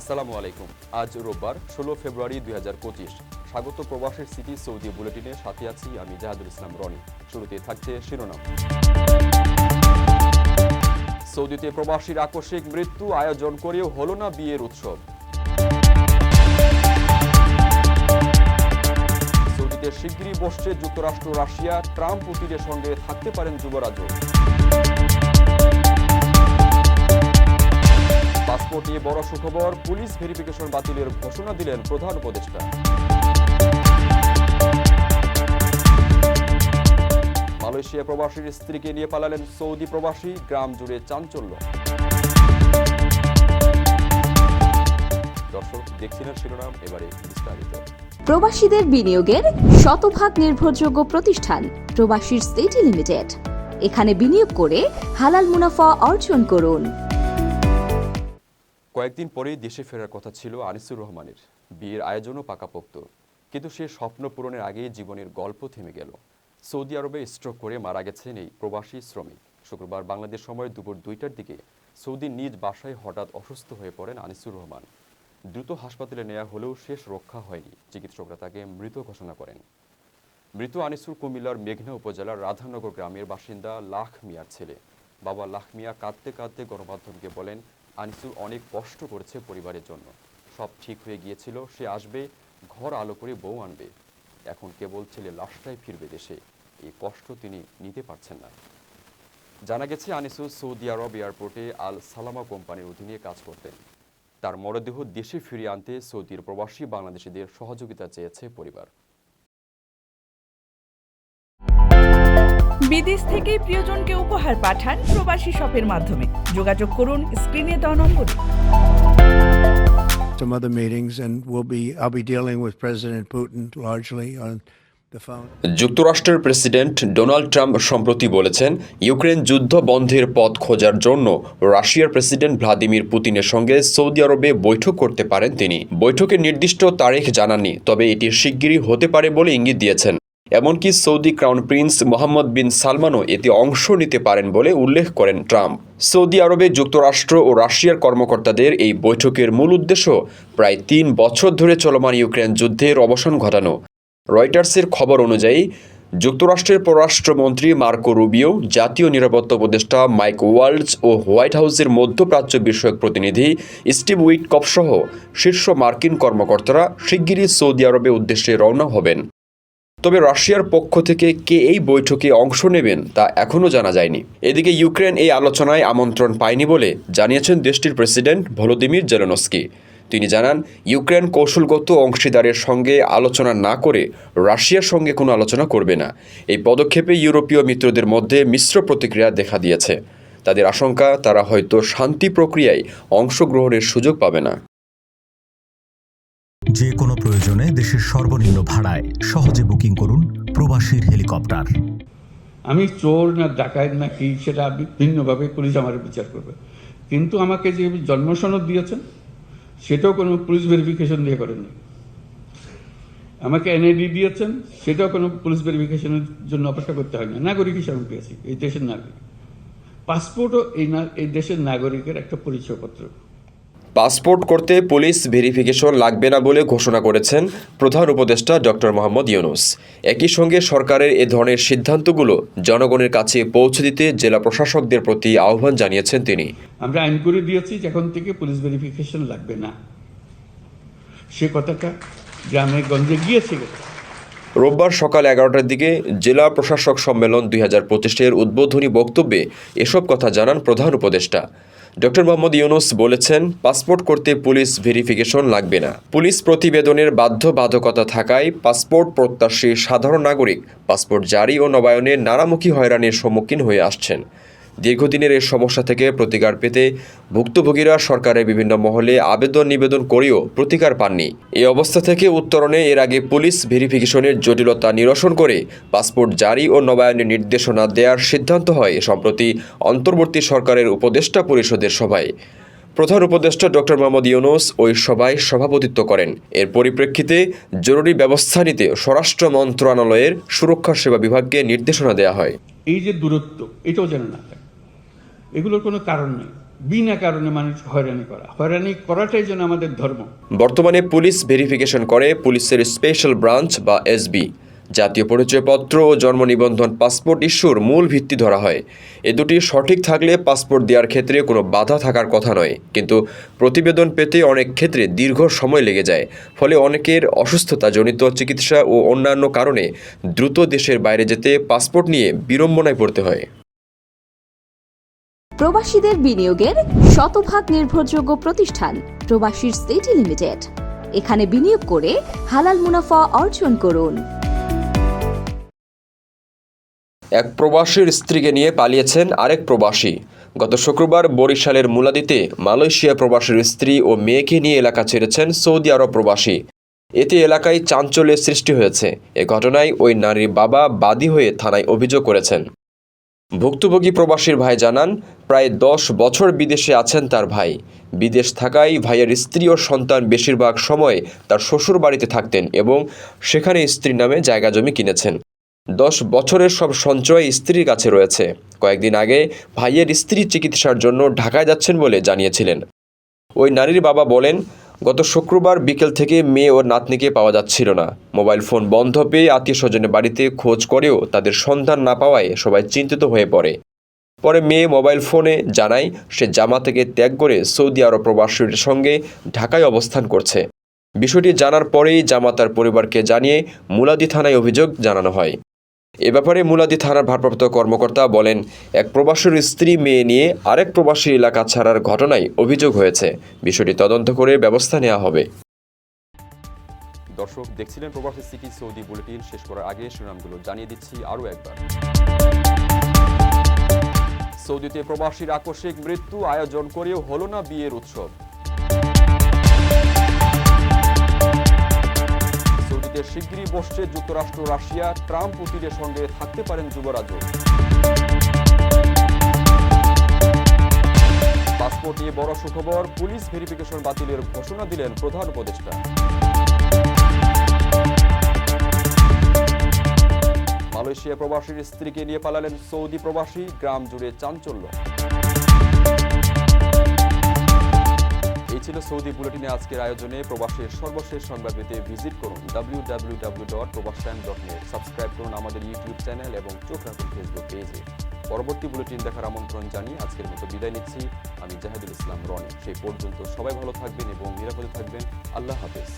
আসসালামু আলাইকুম। আজ রোববার, ষোলো ফেব্রুয়ারি দুই হাজার পঁচিশ। স্বাগত প্রবাসের সিটি সৌদি বুলেটিনে, সাথে আছি আমি জাহাদুল ইসলাম রনি। শুরুতে থাকছে শিরোনাম। সৌদিতে প্রবাসীর আকস্মিক মৃত্যু আয়োজন করেও হল না বিয়ের উৎসব। সৌদিতে শিগগিরই বসছে যুক্তরাষ্ট্র, রাশিয়া। ট্রাম্প পুতিনের সঙ্গে থাকতে পারেন যুবরাজও পাসপোর্ট নিয়ে বড় সুখবর, পুলিশ ভেরিফিকেশন বাতিলের ঘোষণা দিলেন প্রধান উপদেষ্টা। মালয়েশিয়া প্রবাসীর স্ত্রীকে নিয়ে পালালেন সৌদি প্রবাসী, গ্রাম জুড়ে চাঞ্চল্য। প্রবাসীদের বিনিয়োগের শতভাগ নির্ভরযোগ্য প্রতিষ্ঠান, প্রবাসীর সিটি লিমিটেড। এখানে বিনিয়োগ করে হালাল মুনাফা অর্জন করুন। কয়েকদিন পরেই দেশে ফেরার কথা ছিল আনিসুর রহমানের। বিয়ের আয়োজনও পাকাপোক্ত। কিন্তু সে স্বপ্ন পূরণের আগেই জীবনের গল্প থেমে গেল। সৌদি আরবে স্ট্রোক করে মারা গেছেন এই প্রবাসী শ্রমিক। শুক্রবার বাংলাদেশ সময় দুপুর দুইটার দিকে সৌদির নিজ বাসায় হঠাৎ অসুস্থ হয়ে পড়েন আনিসুর রহমান। দ্রুত হাসপাতালে নেওয়া হলেও শেষ রক্ষা হয়নি। চিকিৎসকরা তাকে মৃত ঘোষণা করেন। মৃত আনিসুর কুমিল্লার মেঘনা উপজেলার রাধানগর গ্রামের বাসিন্দা লাখ মিয়ার ছেলে। বাবা লাখ মিয়া কাঁদতে কাঁদতে গণমাধ্যমকে বলেন আনিসুর অনেক কষ্ট করেছে পরিবারের জন্য। সব ঠিক হয়ে গিয়েছিল, সে আসবে, ঘর আলো করে বউ আনবে। এখন কেবল ছেলে লাশটাই ফিরবে দেশে। এই কষ্ট তিনি নিতে পারছেন না। জানা গেছে আনিসুর সৌদি আরব এয়ারপোর্টে আল সালামা কোম্পানির অধীনে কাজ করতেন। তার মরদেহ দেশে ফিরিয়ে আনতে সৌদির প্রবাসী বাংলাদেশিদের সহযোগিতা চেয়েছে পরিবার। বিদেশ থেকে প্রিয়জনকে উপহার পাঠান প্রবাসী শপের মাধ্যমে। যোগাযোগ করুন স্ক্রিনে দেওয়া নম্বরে। Some other meetings, and we'll be, I'll be dealing with President Putin largely on যুক্তরাষ্ট্রের প্রেসিডেন্ট ডোনাল্ড ট্রাম্প সম্প্রতি বলেছেন ইউক্রেন যুদ্ধ বন্ধের পথ খোঁজার জন্য রাশিয়ার প্রেসিডেন্ট ভ্লাদিমির পুতিনের সঙ্গে সৌদি আরবে বৈঠক করতে পারেন তিনি। বৈঠকের নির্দিষ্ট তারিখ জানাননি তবে এটি শিগগিরই হতে পারে বলে ইঙ্গিত দিয়েছেন। এমনকি Saudi crown prince Mohammed bin সালমানও এতে অংশ নিতে পারেন বলে উল্লেখ করেন ট্রাম্প। সৌদি আরবে যুক্তরাষ্ট্র ও রাশিয়ার কর্মকর্তাদের এই বৈঠকের মূল উদ্দেশ্য প্রায় তিন বছর ধরে চলমান ইউক্রেন যুদ্ধের অবসান ঘটানো। রয়টার্সের খবর অনুযায়ী, যুক্তরাষ্ট্রের পররাষ্ট্রমন্ত্রী মার্কো রুবিও, জাতীয় নিরাপত্তা উপদেষ্টা মাইক ওয়ার্লস ও হোয়াইট হাউসের মধ্যপ্রাচ্য বিষয়ক প্রতিনিধি স্টিভ উইটকপ সহ শীর্ষ মার্কিন কর্মকর্তারা শিগগিরই সৌদি আরবে উদ্দেশ্যে রওনা হবেন। তবে রাশিয়ার পক্ষ থেকে কে এই বৈঠকে অংশ নেবেন তা এখনও জানা যায়নি। এদিকে ইউক্রেন এই আলোচনায় আমন্ত্রণ পায়নি বলে জানিয়েছেন দেশটির প্রেসিডেন্ট ভলোদিমির জেলেনস্কি। তিনি জানান, ইউক্রেন কৌশলগত অংশীদারের সঙ্গে আলোচনা না করে রাশিয়ার সঙ্গে কোনো আলোচনা করবে না। এই পদক্ষেপে ইউরোপীয় মিত্রদের মধ্যে মিশ্র প্রতিক্রিয়া দেখা দিয়েছে। তাদের আশঙ্কা, তারা হয়তো শান্তি প্রক্রিয়ায় অংশগ্রহণের সুযোগ পাবে না। যে কোনো প্রয়োজনে দেশের সর্বনিম্ন ভাড়ায় সহজে বুকিং করুন প্রবাসীর হেলিকপ্টার। আমি চোর না ডাকাত না কি, সেটা ভিন্নভাবে পুলিশ আমার বিচার করবে। কিন্তু আমাকে যে জন্মসনদ দিয়েছেন, সেটাও কোনো পুলিশ ভেরিফিকেশন দিয়ে করেননি। আমাকে এনআইডি দিয়েছেন, সেটাও কোনো পুলিশ ভেরিফিকেশনের জন্য অপেক্ষা করতে হয় না নাগরিক হিসাবে আমি পেয়েছি, এই দেশের নাগরিক। পাসপোর্টও এই না, এই দেশের নাগরিকের একটা পরিচয়পত্র। পাসপোর্ট করতে পুলিশ ভেরিফিকেশন লাগবে না বলে ঘোষণা করেছেন প্রধান উপদেষ্টা ডক্টর মোহাম্মদ ইউনুস। একই সঙ্গে সরকারের এ ধরনের সিদ্ধান্তগুলো জনগণের কাছে পৌঁছে দিতে জেলা প্রশাসকদের প্রতি আহ্বান জানিয়েছেন তিনি। আমরা আইন করে দিয়েছি এখন থেকে পুলিশ ভেরিফিকেশন লাগবে না। সে কথাটা গ্রামে গঞ্জে গিয়েছে রোববার সকাল এগারোটার দিকে জেলা প্রশাসক সম্মেলন দুই হাজার পঁচিশের উদ্বোধনী বক্তব্যে এসব কথা জানান প্রধান উপদেষ্টা। ডক্টর মোহাম্মদ ইউনুস বলেছেন, পাসপোর্ট করতে পুলিশ ভেরিফিকেশন লাগবে না। পুলিশ প্রতিবেদনের বাধ্যবাধকতা থাকায় পাসপোর্ট প্রত্যাশী সাধারণ নাগরিক, পাসপোর্ট জারি ও নবায়নে নানামুখী হয়রানির সম্মুখীন হয়ে আসছেন। দীর্ঘদিনের এই সমস্যা থেকে প্রতিকার পেতে ভুক্তভোগীরা সরকারের বিভিন্ন মহলে আবেদন নিবেদন করেও প্রতিকার পাননি। এই অবস্থা থেকে উত্তরণে এর আগে পুলিশ ভেরিফিকেশনের জটিলতা নিরসন করে পাসপোর্ট জারি ও নবায়নের নির্দেশনা দেওয়ার সিদ্ধান্ত হয় সম্প্রতি অন্তর্বর্তী সরকারের উপদেষ্টা পরিষদের সভায়। প্রধান উপদেষ্টা ডক্টর মোহাম্মদ ইউনুস ওই সভায় সভাপতিত্ব করেন। এর পরিপ্রেক্ষিতে জরুরি ব্যবস্থা নিতে স্বরাষ্ট্র মন্ত্রণালয়ের সুরক্ষা সেবা বিভাগকে নির্দেশনা দেওয়া হয়। এই যে দূরত্ব, এটাও যেন না এগুলোর কোনো কারণ নেই। বিনা কারণে মানুষ হয়রানি করা। হয়রানি করাটাই যেন আমাদের ধর্ম। বর্তমানে পুলিশ ভেরিফিকেশন করে পুলিশের স্পেশাল ব্রাঞ্চ বা এসবি জাতীয় পরিচয়পত্র ও জন্ম নিবন্ধন পাসপোর্ট ইস্যুর মূল ভিত্তি ধরা হয়। এ দুটি সঠিক থাকলে পাসপোর্ট দেওয়ার ক্ষেত্রে কোনো বাধা থাকার কথা নয়। কিন্তু প্রতিবেদন পেতে অনেক ক্ষেত্রে দীর্ঘ সময় লেগে যায়। ফলে অনেকের অসুস্থতাজনিত চিকিৎসা ও অন্যান্য কারণে দ্রুত দেশের বাইরে যেতে পাসপোর্ট নিয়ে বিড়ম্বনায় পড়তে হয়। প্রবাসীদের বিনিয়োগের শতভাগ নির্ভরযোগ্য প্রতিষ্ঠান প্রবাসীর সিটি লিমিটেড। এখানে বিনিয়োগ করে হালাল মুনাফা অর্জন করুন। এক প্রবাসীর স্ত্রীকে নিয়ে পালিয়েছেন আরেক প্রবাসী। গত শুক্রবার বরিশালের মুলাদিতে মালয়েশিয়া প্রবাসীর স্ত্রী ও মেয়েকে নিয়ে এলাকা ছেড়েছেন সৌদি আরব প্রবাসী। এতে এলাকায় চাঞ্চল্যের সৃষ্টি হয়েছে। এ ঘটনায় ওই নারীর বাবা বাদী হয়ে থানায় অভিযোগ করেছেন। ভুক্তভোগী প্রবাসীর ভাই জানান প্রায় দশ বছর বিদেশে আছেন তার ভাই। বিদেশ থাকায় ভাইয়ের স্ত্রী ও সন্তান বেশিরভাগ সময় তার শ্বশুর বাড়িতে থাকতেন এবং সেখানে স্ত্রীর নামে জায়গা জমি কিনেছেন। দশ বছরের সব সঞ্চয় স্ত্রীর কাছে রয়েছে। কয়েকদিন আগে ভাইয়ের স্ত্রী চিকিৎসার জন্য ঢাকায় যাচ্ছেন বলে জানিয়েছিলেন। ওই নারীর বাবা বলেন, গত শুক্রবার বিকেল থেকে মেয়ে ও নাতনিকে পাওয়া যাচ্ছিল না। মোবাইল ফোন বন্ধ পেয়ে আত্মীয় স্বজনের বাড়িতে খোঁজ করেও তাদের সন্ধান না পাওয়ায় সবাই চিন্তিত হয়ে পড়ে। পরে মেয়ে মোবাইল ফোনে জানায়, সে জামা থেকে ত্যাগ করে সৌদি আরব প্রবাসীর সঙ্গে ঢাকায় অবস্থান করছে। বিষয়টি জানার পরেই জামা তার পরিবারকে জানিয়ে মুলাদি থানায় অভিযোগ জানানো হয়। এ ব্যাপারে মুলাদি থানার ভারপ্রাপ্ত কর্মকর্তা বলেন, এক প্রবাসীর স্ত্রী মেয়ে নিয়ে আরেক প্রবাসী এলাকা ছাড়ার ঘটনায় অভিযোগ হয়েছে। বিষয়টি তদন্ত করে ব্যবস্থা নেওয়া হবে। দর্শক, দেখছিলেন প্রবাসী সিটি সৌদি বুলেটিন। শেষ করার আগে শিরোনামগুলো জানিয়ে দিচ্ছি আরও একবার। সৌদিতে প্রবাসীর আকস্মিক মৃত্যু আয়োজন করেও হলো না বিয়ের উৎসব। সৌদিতে শিগগিরই বসছে যুক্তরাষ্ট্র, রাশিয়া। ট্রাম্প পুতিনের সঙ্গে থাকতে পারেন যুবরাজও। পাসপোর্ট নিয়ে বড় সুখবর, পুলিশ ভেরিফিকেশন বাতিলের ঘোষণা দিলেন প্রধান উপদেষ্টা। মালয়েশিয়া প্রবাসীর স্ত্রীকে নিয়ে পালালেন সৌদি প্রবাসী, গ্রাম জুড়ে চাঞ্চল্য। এই ছিল সৌদি বুলেটিনে আজকের আয়োজনে। প্রবাসের সর্বশেষ সংবাদ পেতে ভিজিট করুন W W W dot Probash dot net subscribe করুন আমাদের ইউটিউব চ্যানেল এবং চোখ রাখুন ফেসবুক পেজে পরবর্তী বুলেটিন দেখার আমন্ত্রণ জানিয়ে আজকের মতো বিদায় নিচ্ছি। আমি জাহেদুল ইসলাম রনি। সেই পর্যন্ত সবাই ভালো থাকবেন এবং নিরাপদে থাকবেন। আল্লাহ হাফেজ।